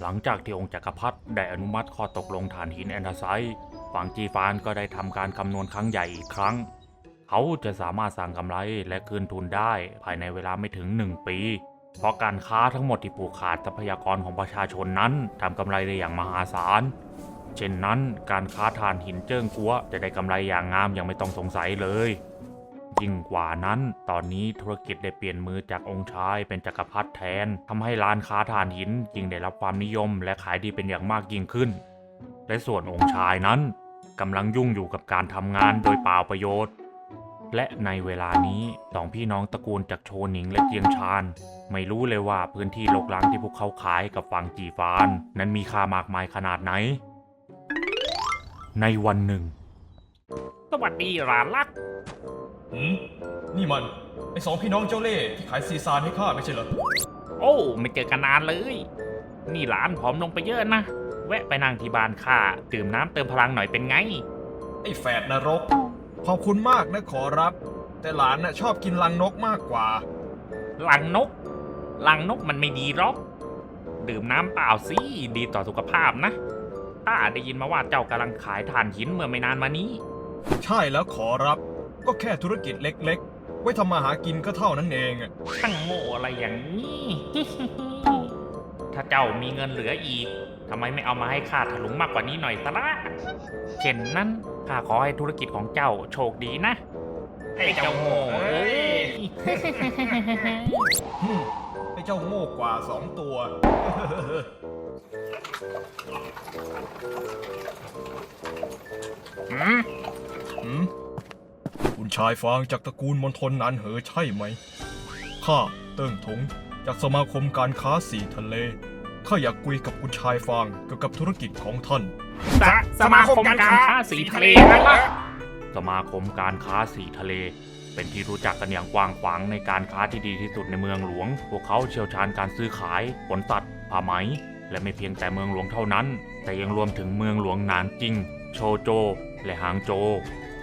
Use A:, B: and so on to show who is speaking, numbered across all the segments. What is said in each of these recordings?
A: หลังจากที่องค์จักรพรรดิได้อนุมัติข้อตกลงฐานหินแอนดาไซต์ฝั่งจีฟานก็ได้ทำการคำนวณครั้งใหญ่อีกครั้ง เขาจะสามารถสร้างกำไรและคืนทุนได้ภายในเวลาไม่ถึง 1 ปี เพราะการค้าทั้งหมดที่ผูกขาดทรัพยากรของประชาชนนั้นทำกำไรได้อย่างมหาศาล เช่นนั้นการค้าถ่านหินเจิ้งกัวจะได้กำไรอย่างงามอย่างไม่ต้องสงสัยเลย ยิ่งกว่านั้น ตอนนี้ธุรกิจได้เปลี่ยนมือจากองค์ชายเป็นจักรพรรดิแทนทำให้ร้านค้าถ่านหินจึงได้รับความนิยมและขายดีเป็นอย่างมากยิ่งขึ้น และส่วนองค์ชายนั้นกำลังยุ่งอยู่กับการทำงานโดยเปล่าประโยชน์ และในเวลานี้สองพี่น้องตระกูลจากโชหนิงและเจียงชาน ไม่รู้เลยว่าพื้นที่รกร้างที่พวกเขาขายกับฝั่งจีฟาน นั้นมีค่ามากมายขนาดไหน ในวันหนึ่ง
B: สวัสดีหลานรัก
C: หืมนี่มัน ไอสองพี่น้องเจ้าเล่ห์ที่ขายซีซานให้ข้าไม่ใช่เหรอ
B: โอ้ ไม่เจอกันนานเลย นี่หลานผอมลงไปเยอะนะ แวะไปนั่งที่บ้านข้าดื่มน้ำเติมพลังหน่อยเป็นไง
C: ไอแฝดนรก ขอบคุณมากนะขอรับ แต่หลานน่ะชอบกินลังนกมากกว่า
B: ลังนกลังนกมันไม่ดีหรอก ดื่มน้ำเปล่าสิ ดีต่อสุขภาพนะข้าได้ยินมาว่าเจ้ากำลังขายถ่านหินเมื่อไม่นานมานี้
C: ใช่แล้วขอรับ ก็แค่ธุรกิจเล็กๆ ไว้ทำมาหากินก็เท่านั้นเองอะ
B: ช่างโง่อะไรอย่างนี้ ถ้าเจ้ามีเงินเหลืออีกทำไมไม่เอามาให้ข้าถลุงมากกว่านี้หน่อยสละเช่นนั้นข้าขอให้ธุรกิจของเจ้าโชคดีนะ ไอ้เจ้าโง่เอ้ย
C: หึ่มไอเจ้าโง่กว่าสองตัว
B: หืม
C: หืม คุณชายฟางจากตระกูลมณฑลนานเหอใช่ไหม ข้าเติ้งถงจากสมาคมการค้าสีทะเล ข้าอยากคุยกับคุณชายฟางเกี่ยวกับธุรกิจของท่าน
B: สสมาคมการค้าสีทะเลนั่นละ
A: สมาคมการค้าสีทะเล เป็นที่รู้จักกันอย่างกว้างขวางในการค้าที่ดีที่สุดในเมืองหลวง พวกเขาเชี่ยวชาญการซื้อขายขนสัตว์ผ้าไหม และไม่เพียงแต่เมืองหลวงเท่านั้น แต่ยังรวมถึงเมืองหลวงหนานจิง โชโจ และหางโจ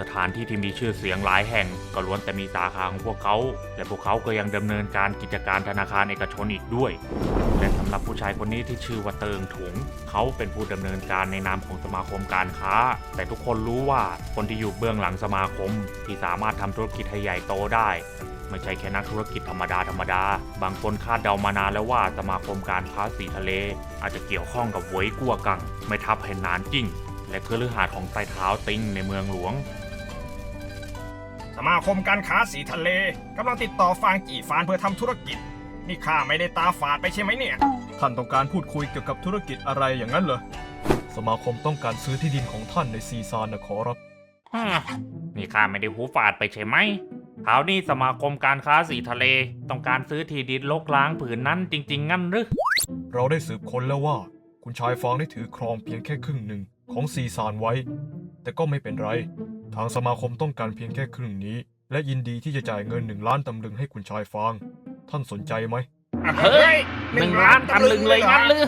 A: สถานที่ที่มีชื่อเสียงหลายแห่งก็ล้วนแต่มีสาขาของพวกเขา และพวกเขาก็ยังดำเนินการกิจการธนาคารเอกชนอีกด้วย และสำหรับผู้ชายคนนี้ที่ชื่อว่าเติงถุง เขาเป็นผู้ดำเนินการในนามของสมาคมการค้า แต่ทุกคนรู้ว่าคนที่อยู่เบื้องหลังสมาคม ที่สามารถทำธุรกิจให้ใหญ่โตได้ไม่ใช่แค่นักธุรกิจธรรมดาธรรมดา บางคนคาดเดามานานแล้วว่าสมาคมการค้าสีทะเล อาจจะเกี่ยวข้องกับหวยกัวกัง ไม่ทับแห่นนานจิ้งและเครือข่ายของไต้เท้าติงในเมืองหลวง
D: มาคมการค้าสีทะเลกำลังติดต่อฟางจีฟานเพื่อทำธุรกิจ นี่ข้าไม่ได้ตาฝาดไปใช่ไหมเนี่ย
C: ท่านต้องการพูดคุยเกี่ยวกับธุรกิจอะไรอย่างนั้นเหรอ สมาคมต้องการซื้อที่ดินของท่านในซีซานนะขอรับ
B: ฮ่านี่ข้าไม่ได้หูฝาดไปใช่ไหมคราวนี้สมาคมการค้าสีทะเล ต้องการซื้อที่ดินลกล้างผืนนั้นจริง ๆ งั้นหรือ
C: เราได้สืบค้นแล้วว่า คุณชายฟางได้ถือครองเพียงแค่ครึ่งหนึ่ง ของซีซานไว้ แต่ก็ไม่เป็นไร ทางสมาคมต้องการเพียงแค่ครึ่งนี้ และยินดีที่จะจ่ายเงินหนึ่งล้านตำลึงให้คุณชายฟาง ท่านสนใจไหม
B: เฮ้ยหนึ่งล้านตำลึงเลยงั้นหรือ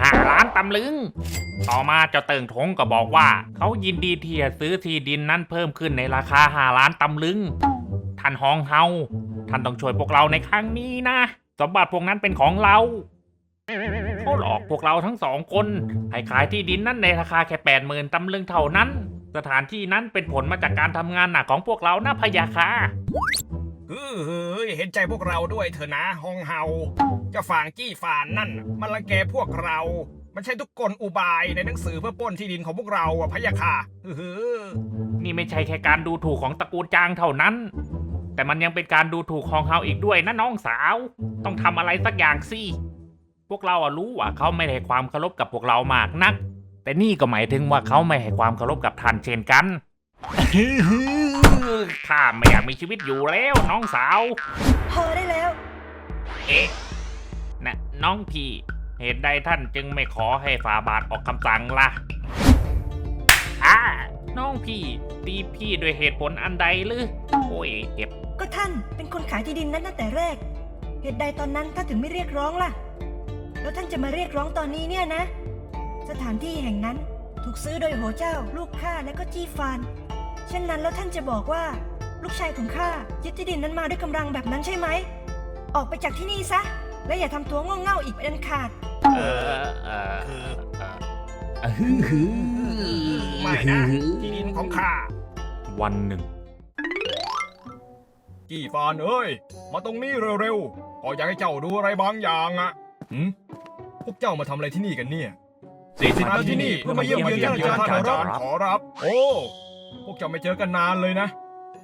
B: ห้าล้านตำลึง ต่อมาเจ้าเติงทงก็บอกว่า เขายินดีที่จะซื้อที่ดินนั้นเพิ่มขึ้นในราคาห้าล้านตำลึง ท่านฮองเฮา ท่านต้องช่วยพวกเราในครั้งนี้นะ สมบัติพวกนั้นเป็นของเราเขา หลอกพวกเราทั้งสองคนให้ขายที่ดินนั้นในราคาแค่แปดหมื่นตำลึงเท่านั้น สถานที่นั้นเป็นผลมาจากการทำงานหนักของพวกเรานะพะยาค่ะ
D: เฮ้ยเห็นใจพวกเราด้วยเถอะนะฮองเฮาเจ้าฝางจี้ฝานนั่น มันรังแกพวกเรา มันใช่ทุกกลอุบายในหนังสือเพื่อปล้นที่ดินของพวกเราอะพะยะค่ะเฮ้อ
B: นี่ไม่ใช่แค่การดูถูกของตระกูลจางเท่านั้น แต่มันยังเป็นการดูถูกของเฮาอีกด้วยนะน้องสาว ต้องทำอะไรสักอย่างสิ พวกเราอะรู้ว่าเขาไม่ให้ความเคารพกับพวกเรามากนัก แต่นี่ก็หมายถึงว่าเขาไม่ให้ความเคารพกับท่านเช่นกันข้าไม่อยากมีชีวิตอยู่แล้วน้องสาว
E: พอได้แล้ว
B: เอ๊ะนะน้องพี่ เหตุใดท่านจึงไม่ขอให้ฝาบาทออกคำสั่งล่ะอ่าน้องพี่ ตีพี่ด้วยเหตุผลอันใดหรือโอ้ยเจ็บ
E: ก็ท่านเป็นคนขายที่ดินนั้นตั้งแต่แรก เหตุใดตอนนั้นท่านถึงไม่เรียกร้องล่ะ ท่านจะมาเรียกร้องตอนนี้เนี่ยนะ สถานที่แห่งนั้นถูกซื้อโดยโหเจ้า ลูกข้าและก็จี้ฟานเช่นนั้นแล้วท่านจะบอกว่า ลูกชายของข้ายึดที่ดินนั้นมาด้วยกำลังแบบนั้นใช่ไหม ออกไปจากที่นี่ซะ และอย่าทำตัวโง่เง่าอีกเป็นอันขาด
A: เออเออ
D: คือ
A: เออฮือฮือ
D: ไม่นะที่ดินของข้า
A: วันหนึ่ง
C: กี่ฟานเอ้ย มาตรงนี้เร็วๆขออยากให้เจ้าดูอะไรบางอย่างอะหืม พวกเจ้ามาทำอะไรที่นี่กันเนี่ย
A: สิท
C: สิมาที่นี่เพื่อมาเยี่ยมเยียนท่านอาจารย์ขอรับขอรับ โอ้ พวกเจ้าไม่เจอกันนานเลยนะ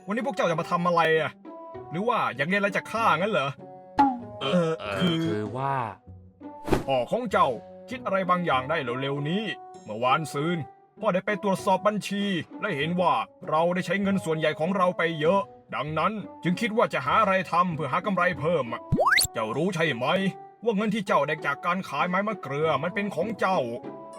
C: วันนี้พวกเจ้าจะมาทำอะไรอะหรือว่าอยากเรียนอะไรจากข้างั้นเหรอเออ
A: เอ
C: คือ
A: อ คือว่า
C: พ่อของเจ้าคิดอะไรบางอย่างได้เร็วๆนี้ เมื่อวานซืนพ่อได้ไปตรวจสอบบัญชี และเห็นว่าเราได้ใช้เงินส่วนใหญ่ของเราไปเยอะ ดังนั้นจึงคิดว่าจะหาอะไรทำเพื่อหากำไรเพิ่มอะเจ้ารู้ใช่ไหม ว่าเงินที่เจ้าได้จากการขายไม้มะเกลือมันเป็นของเจ้า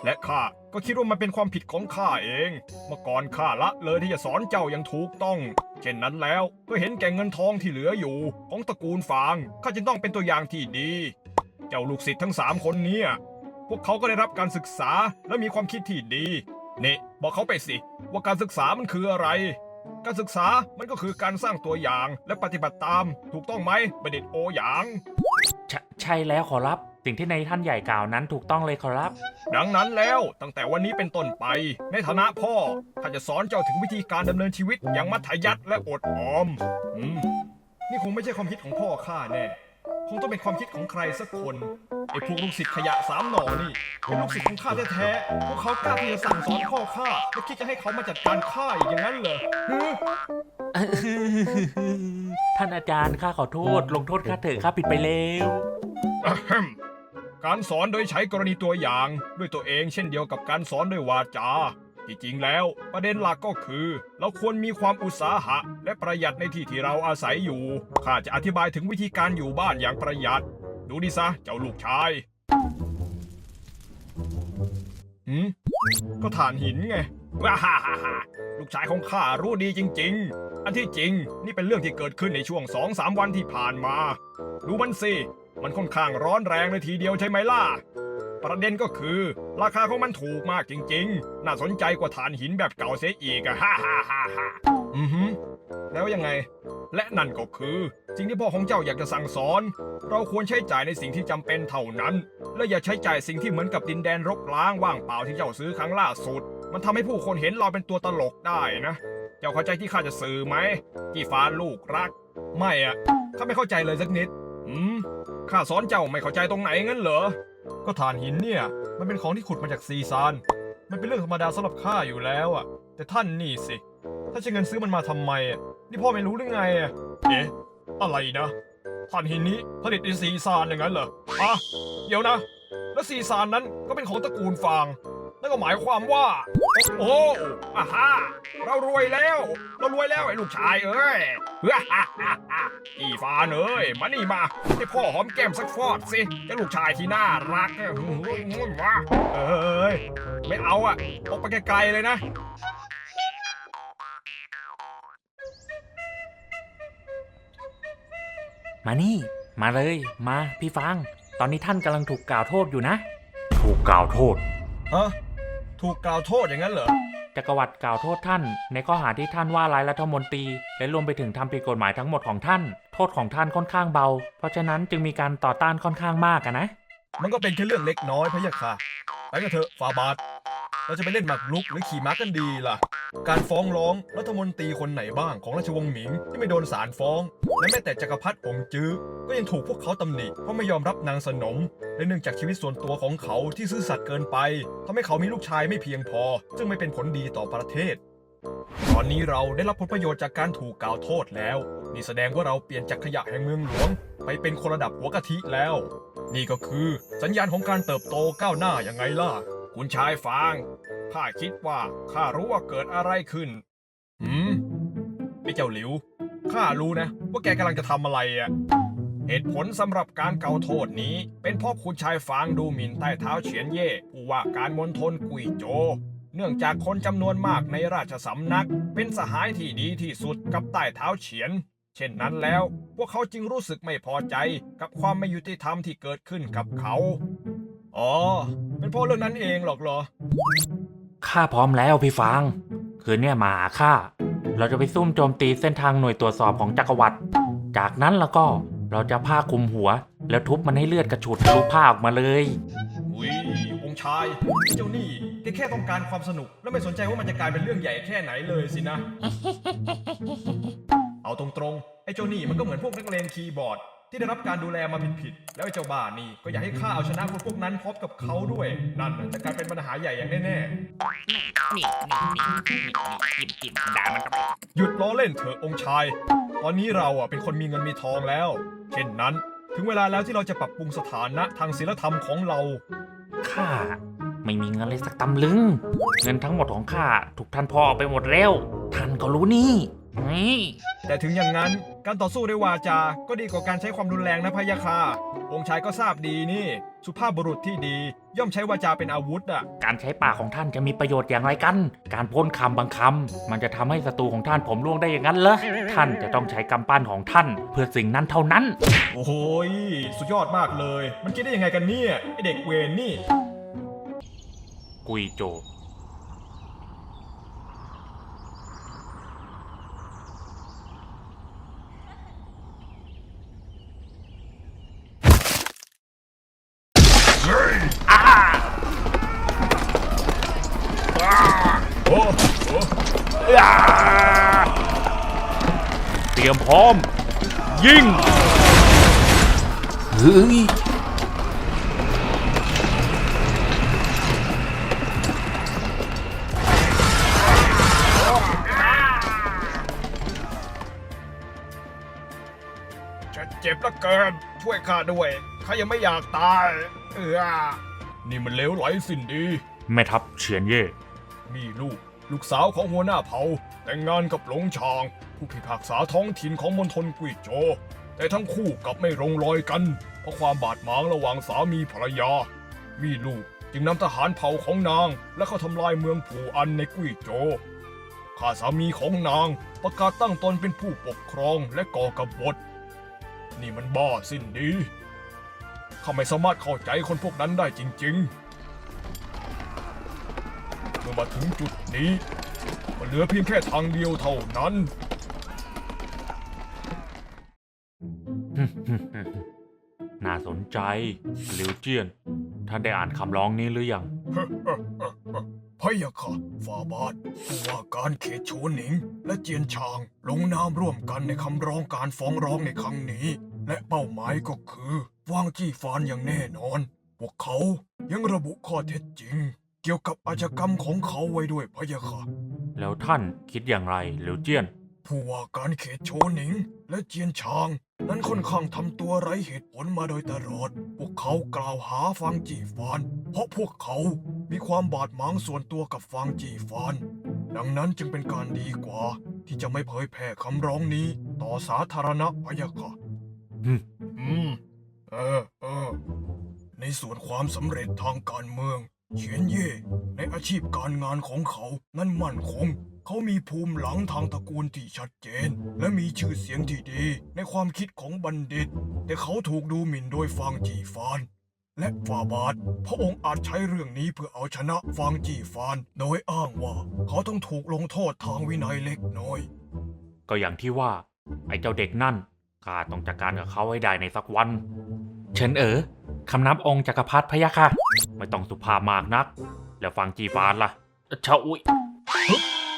C: และข้าก็คิดว่ามันเป็นความผิดของข้าเอง เมื่อก่อนข้าละเลยที่จะสอนเจ้าอย่างถูกต้อง เช่นนั้นแล้วเพื่อเห็นแก่เงินทองที่เหลืออยู่ ของตระกูลฟางข้าจึงต้องเป็นตัวอย่างที่ดี เจ้าลูกศิษย์ทั้งสามคนเนี้พวกเขาก็ได้รับการศึกษาและมีความคิดที่ดีนี่บอกเขาไปสิ ว่าการศึกษามันคืออะไร การศึกษามันก็คือการสร้างตัวอย่างและปฏิบัติตาม ถูกต้องไหมบัณฑิตโอหยาง
A: ใช่แล้วขอรับ สิ่งที่ในท่านใหญ่กล่าวนั้นถูกต้องเลยขอรับ
C: ดังนั้นแล้วตั้งแต่วันนี้เป็นต้นไป ในฐานะพ่อข้าจะสอนเจ้าถึงวิธีการดำเนินชีวิตอย่างมัธยัติและอดออมอืมนี่คงไม่ใช่ความคิดของพ่อข้าแน่คงต้องเป็นความคิดของใครสักคนไอ้พวกลูกศิษย์ขยะสามหน่อนี่เป็นลูกศิษย์ของข้าแท้ๆพวกเขากล้าที่จะสั่งสอนพ่อข้าและคิดจะให้เขามาจัดการข้าอย่างนั้นเหรอ
A: ท่านอาจารย์ข้าขอโทษ ลงโทษข้าเถอะข้าผิดไปแล้ว
C: อะแฮมการสอนโดยใช้กรณีตัวอย่างด้วยตัวเองเช่นเดียวกับการสอนด้วยวาจา ที่จริงแล้ว ประเด็นหลักก็คือ เราควรมีความอุตสาหะ และประหยัดในที่ที่เราอาศัยอยู่ข้าจะอธิบายถึงวิธีการอยู่บ้านอย่างประหยัด ดูดิซะเจ้าลูกชายหืมก็ฐานหินไง ว้าฮ่าฮ่าฮ่าลูกชายของข้ารู้ดีจริง ๆ อันที่จริงนี่เป็นเรื่องที่เกิดขึ้นในช่วงสองสามวันที่ผ่านมา ดูมันสิ มันค่อนข้างร้อนแรงเลยทีเดียวใช่ไหมล่ะ ประเด็นก็คือ ราคาของมันถูกมากจริง ๆ น่าสนใจกว่าฐานหินแบบเก่าเสียอีกอะฮ่าฮ่าฮ่าฮ่าอือฮึแล้วยังไง และนั่นก็คือ สิ่งที่พ่อของเจ้าอยากจะสั่งสอน เราควรใช้จ่ายในสิ่งที่จำเป็นเท่านั้น และอย่าใช้จ่ายสิ่งที่เหมือนกับดินแดนรกร้างว่างเปล่าที่เจ้าซื้อครั้งล่าสุด มันทำให้ผู้คนเห็นเราเป็นตัวตลกได้นะ เจ้าเข้าใจที่ข้าจะสื่อไหมกี่ฟ้าลูกรัก ไม่อะข้าไม่เข้าใจเลยสักนิด อืม ข้าสอนเจ้าไม่เข้าใจตรงไหนงั้นเหรอ ก็ฐานหินเนี่ย มันเป็นของที่ขุดมาจากซีซาน มันเป็นเรื่องธรรมดาสำหรับข้าอยู่แล้วอะแต่ท่านนี่สิ ถ้าใช้เงินซื้อมันมาทำไมอะนี่พ่อไม่รู้หรือไงอะเอ๊ะ อะไรนะฐานหินนี้ผลิตในซีซานอย่างนั้นเหรออะเดี๋ยวนะ แล้วซีซานนั้นก็เป็นของตระกูลฟางนั่นก็หมายความว่า โอ้โหอาฮ่าเรารวยแล้ว เรารวยแล้วไอ้ลูกชายเอ้ยฮ่าฮ่าฮ่าฮ่าอีฟานเอ้ยมานี่มาให้พ่อหอมแก้มสักฟอดสิเจ้าลูกชายที่น่ารักเอ้ยมาเอ้ยไม่เอาอะออกไปไกลๆเลยนะ
A: มานี่ มาเลย มาพี่ฟังตอนนี้ท่านกำลังถูกกล่าวโทษอยู่นะ ถูกกล่าวโทษ
C: ฮะ ถูกกล่าวโทษอย่างนั้นเหรอ
A: จักรวรรดิกล่าวโทษท่าน ในข้อหาที่ท่านว่าร้ายรัฐมนตรี และรวมไปถึงทำผิดกฎหมายทั้งหมดของท่าน โทษของท่านค่อนข้างเบา เพราะฉะนั้นจึงมีการต่อต้านค่อนข้างมากอะนะ
C: มันก็เป็นแค่เรื่องเล็กน้อยพะยะค่ะไปกันเถอะฟาบาทเราจะไปเล่นหมากรุกหรือขี่ม้ากันดีล่ะ การฟ้องร้องรัฐมนตรีคนไหนบ้างของราชวงศ์หมิงที่ไม่โดนศาลฟ้อง และแม้แต่จักรพรรดิองค์จื้อก็ยังถูกพวกเขาตำหนิเพราะไม่ยอมรับนางสนม และเนื่องจากชีวิตส่วนตัวของเขาที่ซื่อสัตย์เกินไปทำให้เขามีลูกชายไม่เพียงพอ ซึ่งไม่เป็นผลดีต่อประเทศ ตอนนี้เราได้รับผลประโยชน์จากการถูกกล่าวโทษแล้ว นี่แสดงว่าเราเปลี่ยนจากขยะแห่งเมืองหลวง ไปเป็นคนระดับหัวกะทิแล้ว นี่ก็คือสัญญาณของการเติบโตก้าวหน้าอย่างไงล่ะ คุณชายฟาง ข้าคิดว่าข้ารู้ว่าเกิดอะไรขึ้น หืมไอ้เจ้าหลิว ข้ารู้นะ ว่าแกกำลังจะทำอะไรอะเหตุผลสำหรับการเกาโทษนี้ เป็นเพราะคุณชายฟางดูหมิ่นใต้เท้าเฉียนเย่ผู้ว่าการมณฑลกุยโจ เนื่องจากคนจำนวนมากในราชสำนัก เป็นสหายที่ดีที่สุดกับใต้เท้าเฉียน เช่นนั้นแล้ว พวกเขาจึงรู้สึกไม่พอใจกับความไม่ยุติธรรมที่เกิดขึ้นกับเขา อ๋อ เป็นเพราะเรื่องนั้นเองหรอกเหรอ
A: ข้าพร้อมแล้วพี่ฟังคืนเนี่ยมาหาข้า เราจะไปซุ่มโจมตีเส้นทางหน่วยตรวจสอบของจักรวรรดิ จากนั้นแล้วก็เราจะผ้าคลุมหัว แล้วทุบมันให้เลือดกระฉุดทะลุผ้าออกมาเลย
C: อุ้ยองค์ชายเจ้านี่แกแค่ต้องการความสนุก แล้วไม่สนใจว่ามันจะกลายเป็นเรื่องใหญ่แค่ไหนเลยสินะ เอาตรงๆ ไอ้เจ้านี่มันก็เหมือนพวกนักเลงคีย์บอร์ด ที่ได้รับการดูแลมาผิดๆแล้วไอ้เจ้าบ้านี่ก็อยากให้ข้าเอาชนะคนพวกนั้นพร้อมกับเขาด้วย นั่นน่ะจะกลายเป็นปัญหาใหญ่อย่างแน่
B: นี่นี่นี่นี่นี่จิ้มจิ้มด่ามันเข้าไป
C: ๆหยุดล้อเล่นเถอะองค์ชาย ตอนนี้เราอะเป็นคนมีเงินมีทองแล้ว เช่นนั้น ถึงเวลาแล้วที่เราจะปรับปรุงสถานะทางศีลธรรมของเรา
A: ข้าไม่มีเงินเลยสักตำลึง เงินทั้งหมดของข้าถูกท่านพ่อเอาไปหมดแล้ว ท่านก็รู้นี่
B: นี่
C: แต่ถึงอย่างนั้น การต่อสู้ด้วยวาจา ก็ดีกว่าการใช้ความรุนแรงนะพะยะค่ะองค์ชายก็ทราบดีนี่ สุภาพบุรุษที่ดี ย่อมใช้วาจาเป็นอาวุธอะ
A: การใช้ปากของท่านจะมีประโยชน์อย่างไรกัน การพ่นคำบางคำมันจะทำให้ศัตรูของท่านผมร่วงได้อย่างนั้นเหรอ ท่านจะต้องใช้กำปั้นของท่าน เพื่อสิ่งนั้นเท่านั้น
C: โอ้โหยสุดยอดมากเลย มันคิดได้ยังไงกันเนี่ยไอเด็กเวรนี่
A: กุยโจ มพร้อมยิงเฮ้ย
C: จะเจ็บเหละเกิน ช่วยข้าด้วยข้ายังไม่อยากตาย เออนี่มันเลวไหลสิ้นดี
A: แม่ทัพเฉียนเย่
C: มีลูก ลูกสาวของหัวหน้าเผ่าแต่งงานกับหลงชาง ผู้พิพากษาท้องถิ่นของมณฑลกุยโจวแต่ทั้งคู่กลับไม่ลงรอยกัน เพราะความบาดหมางระหว่างสามีภรรยา มีลูกจึงนำทหารเผ่าของนาง และเข้าทำลายเมืองผู่อันในกุยโจวข้าสามีของนางประกาศตั้งตนเป็นผู้ปกครองและก่อกบฏ นี่มันบ้าสิ้นดีข้าไม่สามารถเข้าใจคนพวกนั้นได้จริง ๆ เมื่อมาถึงจุดนี้ก็เหลือเพียงแค่ทางเดียวเท่านั้น
A: น่าสนใจหลิวเจียน ท่านได้อ่านคำร้องนี้หรือยัง
C: พะยะค่ะฝ่าบาทผู้ว่าการเขตโชหนิง และเจียนชางลงนามร่วมกันในคำร้องการฟ้องร้องในครั้งนี้ และเป้าหมายก็คือวางจี้ฟานอย่างแน่นอน พวกเขายังระบุข้อเท็จจริง เกี่ยวกับอาชญากรรมของเขาไว้ด้วยพะยะค่ะ
A: แล้วท่านคิดอย่างไรหลิวเจียน
C: ผู้ว่าการเขตโชหนิง และเจียนชาง นั้นค่อนข้างทำตัวไร้เหตุผลมาโดยตลอด พวกเขากล่าวหาฟางจีฟาน เพราะพวกเขามีความบาดหมางส่วนตัวกับฟางจีฟาน ดังนั้นจึงเป็นการดีกว่า ที่จะไม่เผยแพร่คำร้องนี้ ต่อสาธารณะพะยะค่ะ
A: อืม
C: อืม เออเออในส่วนความสำเร็จทางการเมือง เฉียนเย่ในอาชีพการงานของเขานั้นมั่นคง เขามีภูมิหลังทางตระกูลที่ชัดเจน และมีชื่อเสียงที่ดีในความคิดของบัณฑิต แต่เขาถูกดูหมิ่นโดยฟางจีฟาน และฟาบาทพระองค์อาจใช้เรื่องนี้เพื่อเอาชนะฟางจีฟาน โดยอ้างว่าเขาต้องถูกลงโทษทางวินัยเล็กน้อย
A: ก็อย่างที่ว่า ไอ้เจ้าเด็กนั่นข้าต้องจัดการกับเขาให้ได้ในสักวัน เฉินเอ๋อ คำนับองค์จักรพรรดิพะยะค่ะ ไม่ต้องสุภาพมากนัก แล้วฟังจีฟานล่ะเชาอุ้ย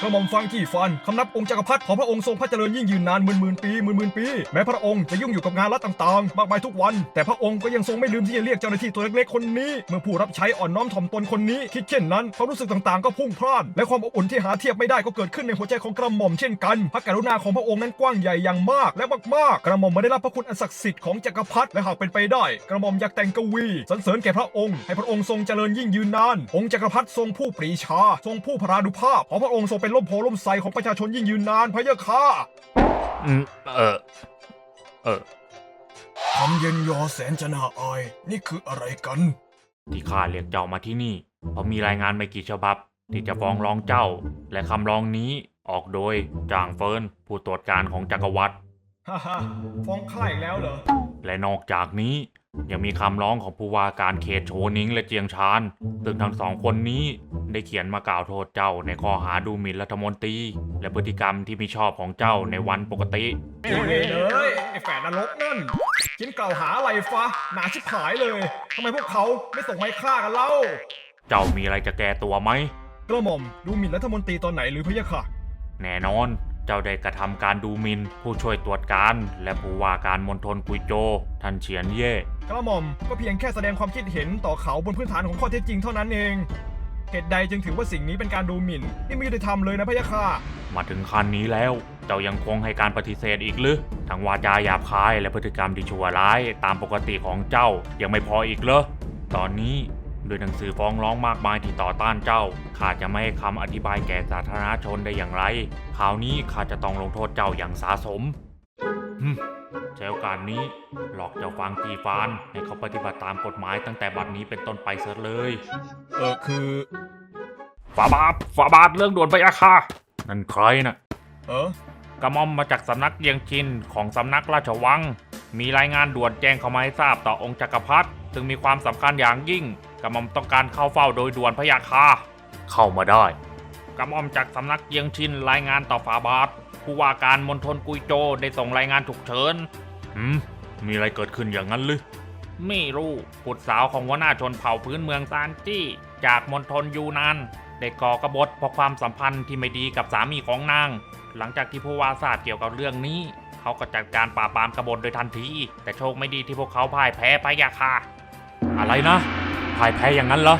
C: กระหม่อมฟังกี่ฟันคำนับองค์จักรพรรดิของพระองค์ทรงพระเจริญยิ่งยืนนานหมื่นหมื่นปีหมื่นหมื่นปี แม้พระองค์จะยุ่งอยู่กับงานรัฐต่างๆ มากมายทุกวัน แต่พระองค์ก็ยังทรงไม่ลืมที่จะเรียกเจ้าหน้าที่ตัวเล็กๆคนนี้ เมื่อผู้รับใช้อ่อนน้อมถ่อมตนคนนี้ คิดเช่นนั้นความรู้สึกต่างๆ ก็พุ่งพล่าน และความอบอุ่นที่หาเทียบไม่ได้ก็เกิดขึ้นในหัวใจของกระหม่อมเช่นกัน พระกรุณาของพระองค์นั้นกว้างใหญ่อย่างมาก และมากๆ กระหม่อมไมาได้รับพระคุณอันศักดิ์สิทธิ์ของจักรพรรดิและหากเป็นไปได้ กระหม่อมอยากแต่งกวีสรรเสริญแก่พระองค์ให้พระองค์ทรงเจริญยิ่งยืนนานองค์จักรพรรดิทรงผู้ปรีชา ทรงผู้พรานุภาพขอพระองค์ทรงเป็นร่มโพล่มไทรของประชาชนยิ่งยืนนานพระเยาค่ะ
A: อืมเออ เออ
C: คำเย็นยอแสนจะน่าอาย นี่คืออะไรกัน
A: ที่ข้าเรียกเจ้ามาที่นี่เพราะมีรายงานไม่กี่ฉบับ ที่จะฟ้องร้องเจ้า และคำร้องนี้ออกโดยจางเฟินผู้ตรวจการของจักรวรรดิ
C: ฮ่าฮ่าฟ้องข้าอีกแล้วเหรอ
A: และนอกจากนี้ ยังมีคำร้องของผู้ว่าการเขตโชนิงและเจียงชานซึ่งทั้งสองคนนี้ได้เขียนมากล่าวโทษเจ้าในข้อหาดูหมิ่นรัฐมนตรี และพฤติกรรมที่มิชอบของเจ้าในวันปกติ
C: เฮ้ยเลย
D: ไอ้แฝดนรกนั่นจิ้นกล่าวหาอะไรฟะหนาชิบหายเลยทำไมพวกเขาไม่ส่งไม้ฆ่ากันเล่า
A: เจ้ามีอะไรจะแก้ตัวไหม
C: กระหม่อมดูหมิ่นรัฐมนตรีตอนไหนหรือพะยะค่ะ
A: แน่นอน เจ้าได้กระทำการดูหมิน ผู้ช่วยตรวจการ และผู้ว่าการมณฑลกุยโจท่านเฉียนเย่
C: กระหม่อมก็เพียงแค่แสดงความคิดเห็นต่อเขาบนพื้นฐานของข้อเท็จจริงเท่านั้นเองเหตุใดจึงถือว่าสิ่งนี้เป็นการดูหมิ่นนี่ไม่ยุติธรรมเลยนะพะยะค่ะ
A: มาถึงขั้นนี้แล้ว เจ้ายังคงให้การปฏิเสธอีกหรือทั้งวาจาหยาบคายและพฤติกรรมที่ชั่วร้าย ตามปกติของเจ้ายังไม่พออีกเหรอตอนนี้ ด้วยหนังสือฟ้องร้องมากมายที่ต่อต้านเจ้า ข้าจะไม่ให้คำอธิบายแก่สาธารณชนได้อย่างไรคราวนี้ข้าจะต้องลงโทษเจ้าอย่างสาสมฮึมใช้โอกาสนี้หลอกเจ้าฟังจีฟานให้เขาปฏิบัติตามกฎหมายตั้งแต่บัดนี้เป็นต้นไปเสียเลย
C: เออคือ
B: ฝาบาทฝาบาทเรื่องด่วนพะยะค่ะ
A: นั่นใครน่ะ
C: เออ
B: กระหม่อมมาจากสำนักเยียงชินของสำนักราชวัง มีรายงานด่วนแจ้งเข้ามาให้ทราบต่อองค์จักรพรรดิซึ่งมีความสำคัญอย่างยิ่ง กระหม่อมต้องการเข้าเฝ้าโดยด่วนพะยะค่ะ
A: เข้ามาได้
B: กระหม่อมจากสำนักเยียงชินรายงานต่อฝาบาท ผู้ว่าการมณฑลกุยโจวได้ส่งรายงานฉุกเฉิน
A: หืมมีอะไรเกิดขึ้นอย่างนั้นหรือ
B: ไม่รู้บุตรสาวของหัวหน้าชนเผ่าพื้นเมืองซานจี้ จากมณฑลยูนานได้ก่อกบฏเพราะความสัมพันธ์ที่ไม่ดีกับสามีของนาง หลังจากที่ผู้ว่าทราบเกี่ยวกับเรื่องนี้ เขาก็จัดการปราบปรามกบฏโดยทันที แต่โชคไม่ดีที่พวกเขาพ่ายแพ้พะยะค่ะ
A: อะไรนะ พ่ายแพ้อย่างนั้นเหรอ